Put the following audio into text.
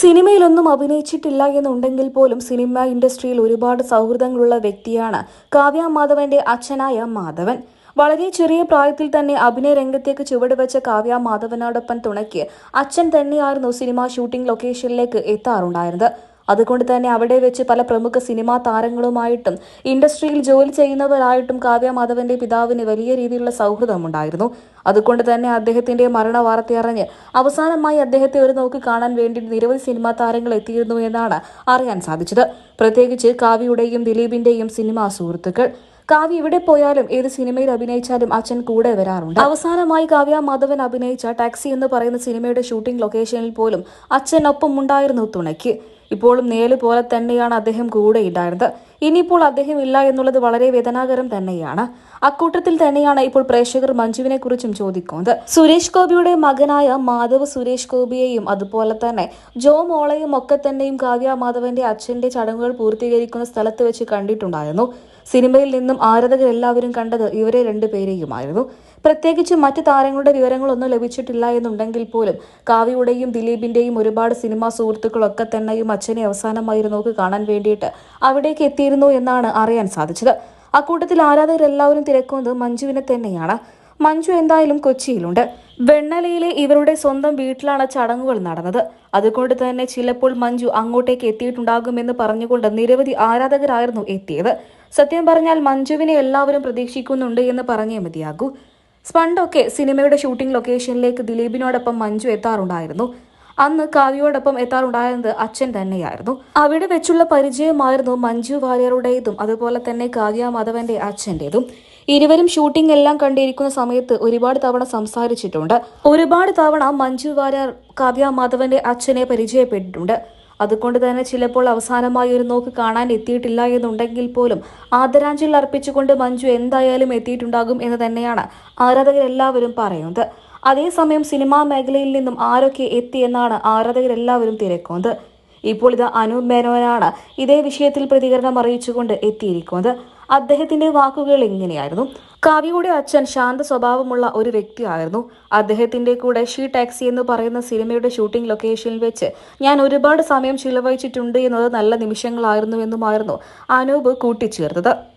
സിനിമയിലൊന്നും അഭിനയിച്ചിട്ടില്ല എന്നുണ്ടെങ്കിൽ പോലും സിനിമ ഇൻഡസ്ട്രിയിൽ ഒരുപാട് സൗഹൃദങ്ങളുള്ള വ്യക്തിയാണ് കാവ്യ മാധവന്റെ അച്ഛനായ മാധവൻ. വളരെ ചെറിയ പ്രായത്തിൽ തന്നെ അഭിനയ രംഗത്തേക്ക് ചുവടുവെച്ച കാവ്യ മാധവനോടൊപ്പം തുണയ്ക്ക് അച്ഛൻ തന്നെയായിരുന്നു സിനിമ ഷൂട്ടിംഗ് ലൊക്കേഷനിലേക്ക് എത്താറുണ്ടായിരുന്നത്. അതുകൊണ്ട് തന്നെ അവിടെ വെച്ച് പല പ്രമുഖ സിനിമാ താരങ്ങളുമായിട്ടും ഇൻഡസ്ട്രിയിൽ ജോലി ചെയ്യുന്നവരായിട്ടും കാവ്യ മാധവന്റെ പിതാവിന് വലിയ രീതിയിലുള്ള സൗഹൃദമുണ്ടായിരുന്നു. അതുകൊണ്ട് തന്നെ അദ്ദേഹത്തിന്റെ മരണ വാർത്തയറിഞ്ഞ് അവസാനമായി അദ്ദേഹത്തെ ഒരു നോക്കി കാണാൻ വേണ്ടി നിരവധി സിനിമാ താരങ്ങൾ എത്തിയിരുന്നു എന്നാണ് അറിയാൻ സാധിച്ചത്. പ്രത്യേകിച്ച് കാവ്യയുടെയും ദിലീപിന്റെയും സിനിമാ സുഹൃത്തുക്കൾ. കാവ്യ ഇവിടെ പോയാലും ഏത് സിനിമയിൽ അഭിനയിച്ചാലും അച്ഛൻ കൂടെ വരാറുണ്ട്. അവസാനമായി കാവ്യ മാധവൻ അഭിനയിച്ച ടാക്സി എന്ന് പറയുന്ന സിനിമയുടെ ഷൂട്ടിംഗ് ലൊക്കേഷനിൽ പോലും അച്ഛനൊപ്പം ഉണ്ടായിരുന്നു തുണയ്ക്ക്. ഇപ്പോഴും നേൽ പോലെ തന്നെയാണ് അദ്ദേഹം കൂടെ ഉണ്ടായിരുന്നത്. ഇനിയിപ്പോൾ അദ്ദേഹം ഇല്ല എന്നുള്ളത് വളരെ വേദനാകരം തന്നെയാണ്. അക്കൂട്ടത്തിൽ തന്നെയാണ് ഇപ്പോൾ പ്രേക്ഷകർ മഞ്ജുവിനെ കുറിച്ചും ചോദിക്കുന്നത്. സുരേഷ് ഗോപിയുടെ മകനായ മാധവ് സുരേഷ് ഗോപിയെയും അതുപോലെ തന്നെ ജോ മോളയും ഒക്കെ തന്നെയും കാവ്യ മാധവന്റെ അച്ഛന്റെ ചടങ്ങുകൾ പൂർത്തീകരിക്കുന്ന സ്ഥലത്ത് വെച്ച് കണ്ടിട്ടുണ്ടായിരുന്നു. സിനിമയിൽ നിന്നും ആരാധകർ എല്ലാവരും കണ്ടത് ഇവരെ രണ്ടുപേരെയുമായിരുന്നു പ്രത്യേകിച്ച് മറ്റ് താരങ്ങളുടെ വിവരങ്ങളൊന്നും ലഭിച്ചിട്ടില്ല എന്നുണ്ടെങ്കിൽ പോലും കാവ്യയുടെയും ദിലീപിന്റെയും ഒരുപാട് സിനിമാ സുഹൃത്തുക്കളൊക്കെ തന്നെയും അച്ഛനെ അവസാനമായി നോക്കി കാണാൻ വേണ്ടിയിട്ട് അവിടേക്ക് എത്തിയിരുന്നു എന്നാണ് അറിയാൻ സാധിച്ചത്. അക്കൂട്ടത്തിൽ ആരാധകരെല്ലാവരും തിരക്കുന്നത് മഞ്ജുവിനെ തന്നെയാണ്. മഞ്ജു എന്തായാലും കൊച്ചിയിലുണ്ട്. വെണ്ണലയിലെ ഇവരുടെ സ്വന്തം വീട്ടിലാണ് ചടങ്ങുകൾ നടന്നത്. അതുകൊണ്ട് തന്നെ ചിലപ്പോൾ മഞ്ജു അങ്ങോട്ടേക്ക് എത്തിയിട്ടുണ്ടാകുമെന്ന് പറഞ്ഞുകൊണ്ട് നിരവധി ആരാധകരായിരുന്നു എത്തിയത്. സത്യം പറഞ്ഞാൽ മഞ്ജുവിനെ എല്ലാവരും പ്രതീക്ഷിക്കുന്നുണ്ട് എന്ന് പറഞ്ഞേ മതിയാകൂ. പണ്ടൊക്കെ സിനിമയുടെ ഷൂട്ടിംഗ് ലൊക്കേഷനിലേക്ക് ദിലീപിനോടൊപ്പം മഞ്ജു എത്താറുണ്ടായിരുന്നു. അന്ന് കാവ്യയോടൊപ്പം എത്താറുണ്ടായിരുന്നത് അച്ഛൻ തന്നെയായിരുന്നു. അവിടെ വെച്ചുള്ള പരിചയമായിരുന്നു മഞ്ജു വാര്യറുടേതും അതുപോലെ തന്നെ കാവ്യ മാധവന്റെ അച്ഛന്റെതും ഇരുവരും ഷൂട്ടിംഗ് എല്ലാം കണ്ടിരിക്കുന്ന സമയത്ത് ഒരുപാട് തവണ സംസാരിച്ചിട്ടുണ്ട്. ഒരുപാട് തവണ മഞ്ജു വാര്യർ കാവ്യ മാധവന്റെ അച്ഛനെ പരിചയപ്പെട്ടിട്ടുണ്ട്. അതുകൊണ്ട് തന്നെ ചിലപ്പോൾ അവസാനമായി ഒരു നോക്ക് കാണാൻ എത്തിയിട്ടില്ല എന്നുണ്ടെങ്കിൽ പോലും ആദരാഞ്ജലി അർപ്പിച്ചുകൊണ്ട് മഞ്ജു എന്തായാലും എത്തിയിട്ടുണ്ടാകും എന്ന് തന്നെയാണ് ആരാധകരെല്ലാവരും പറയുന്നത്. അതേസമയം സിനിമാ മേഖലയിൽ നിന്നും ആരൊക്കെ എത്തിയെന്നാണ് ആരാധകരെല്ലാവരും തിരക്കുന്നത്. ഇപ്പോൾ ഇത് അനൂപ് മേനോനാണ് ഇതേ വിഷയത്തിൽ പ്രതികരണം അറിയിച്ചുകൊണ്ട് എത്തിയിരിക്കുന്നത്. അദ്ദേഹത്തിന്റെ വാക്കുകൾ ഇങ്ങനെയായിരുന്നു. കാവ്യയുടെ അച്ഛൻ ശാന്ത സ്വഭാവമുള്ള ഒരു വ്യക്തിയായിരുന്നു. അദ്ദേഹത്തിന്റെ കൂടെ ഷീ ടാക്സി എന്ന് പറയുന്ന സിനിമയുടെ ഷൂട്ടിംഗ് ലൊക്കേഷനിൽ വെച്ച് ഞാൻ ഒരുപാട് സമയം ചിലവഴിച്ചിട്ടുണ്ട് എന്നത് നല്ല നിമിഷങ്ങളായിരുന്നു എന്നുമായിരുന്നു അനൂപ് കൂട്ടിച്ചേർത്തത്.